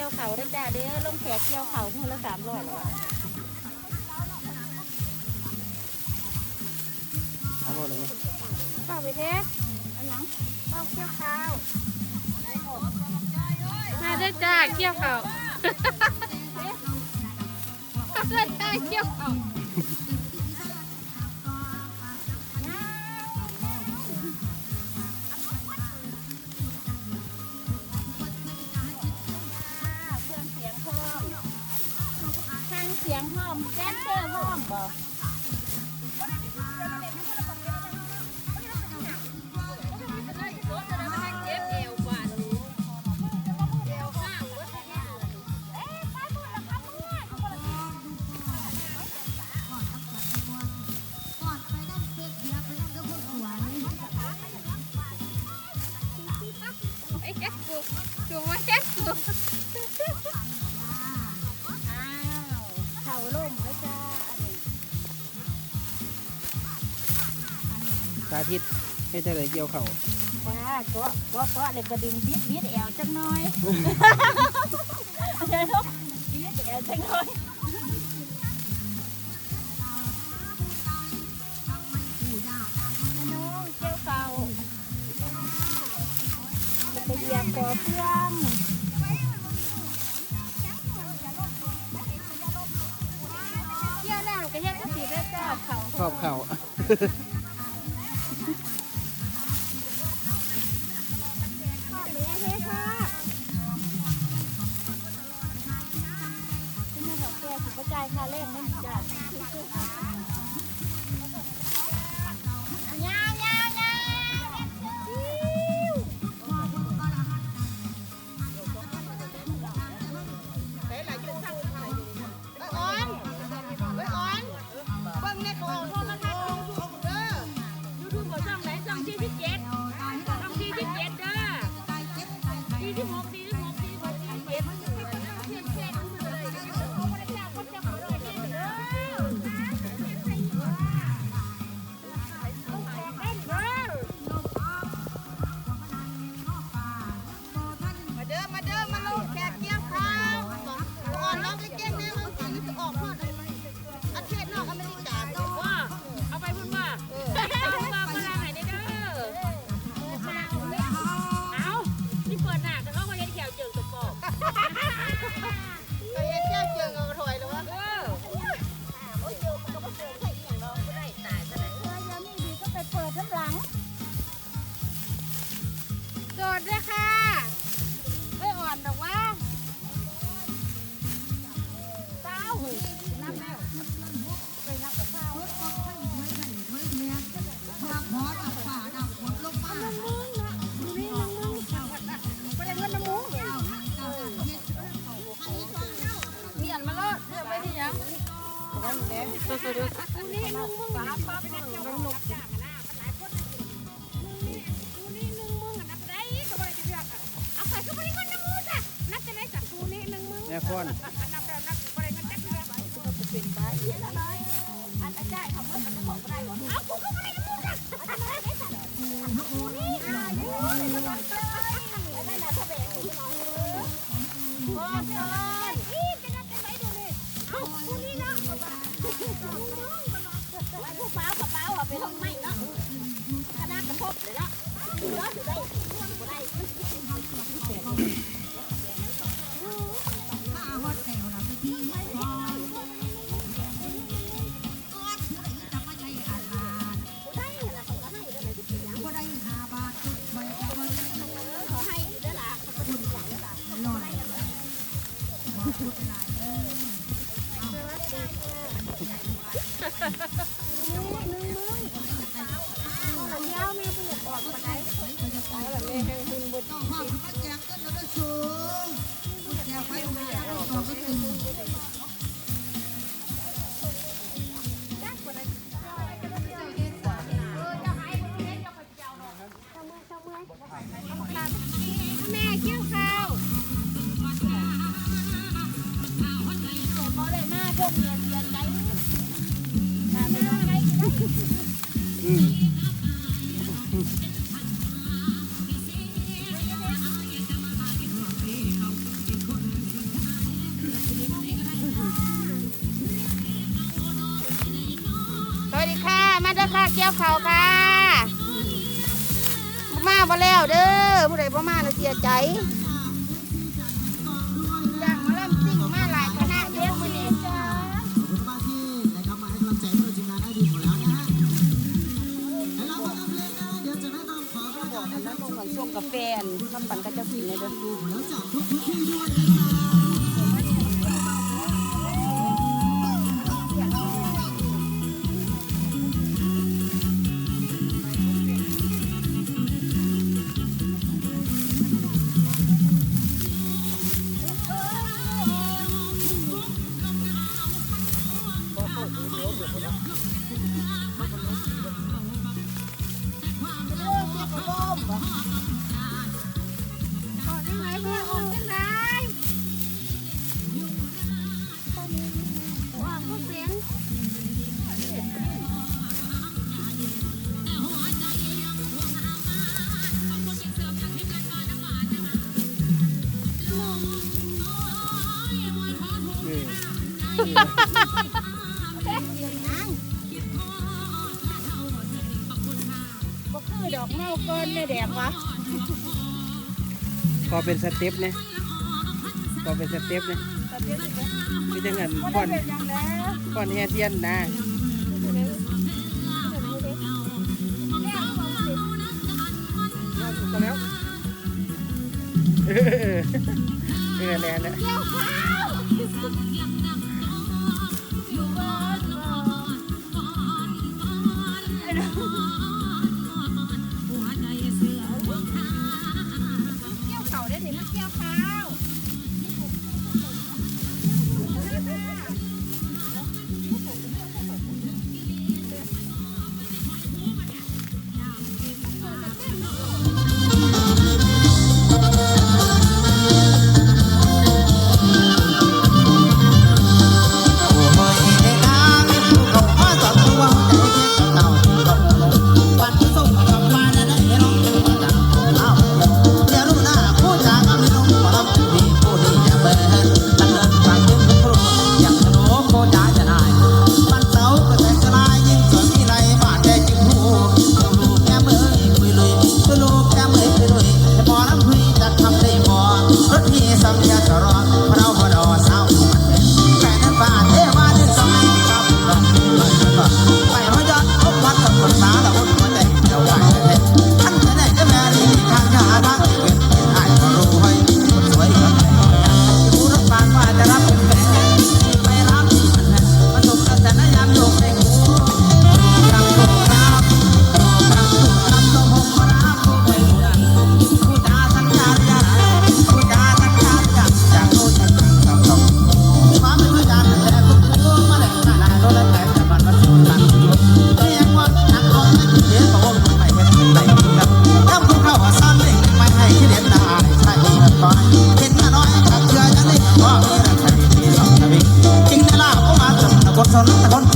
กี่ยวเขาได้จ้าเด้อลงแขกเกี่ยวเขามือละสามร้อยหรอเอาหมดเลยเข้าไปเทสอันยังเต้าเกี่ยวเขามาได้จ้าเกี่ยวเขาเพื่อจ้าเกียวเขา Bye. ็ดจังไดเกี่ยวเข้าวว้าเก็ก็ก็เลยกระดึงบิดบิดแอวจังน้อยเดี๋ยวเนบิดแอวจังน้อยเกี่ยวข้าเพื่อนเกี่ยวแล้วก็ยังก็สิได้เจ้าเขาขอบเขา จ้ะ ดูดู แม่เกี่ยวค่ะ สวัสดีค่ะ มาด้วยค่ะเกี่ยวเขาค่ะ มาบ่แล้วเด้อผู้ใดบ่มาน่ะเสียใจ กาแฟนน้ำปั่นก็จะฟินเลยเด้ออ บ่คือดอกเมาเกินเลยแดกวะพอเป็นสเต็ปเนี่ยพอเป็นสเต็ปเนี่ยคือจังหันก่อนก่อนแฮเทียนนะก็แล้วเออเออแน่แหละ สนตะกน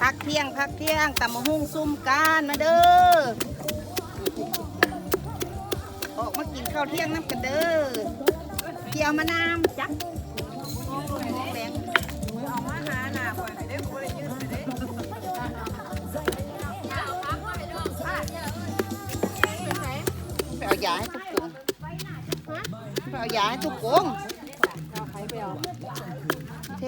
พักเที่ยงพักเที่ยงตำมะฮุ่งซุ่มกานมาเด้อ ออกมากินข้าวเที่ยงน้ำกันเด้อเกี่ยวมะนาวจักเอาอยาให้ทุกคนเอายาให้ทุกคน เท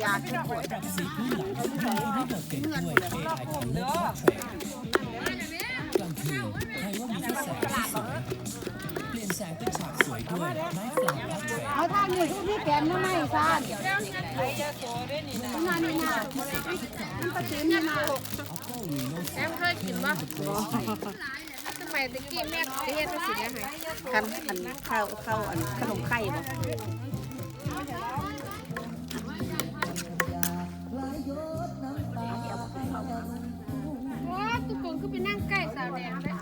อยากคนเกินหวยเอาท่านนี่ทุกที่แกนน้ำไม่ซ่านนานี่นาน้ำตาลนี่นาแอมเคยกินปะ ใหมตะกี้แม่เฮ็ดเป็นสีอะคันอันข้าวข้าวอันขนมไข่บ่ว้าตุ๊กงก็ไปนั่งใกล้สาวแดงเลย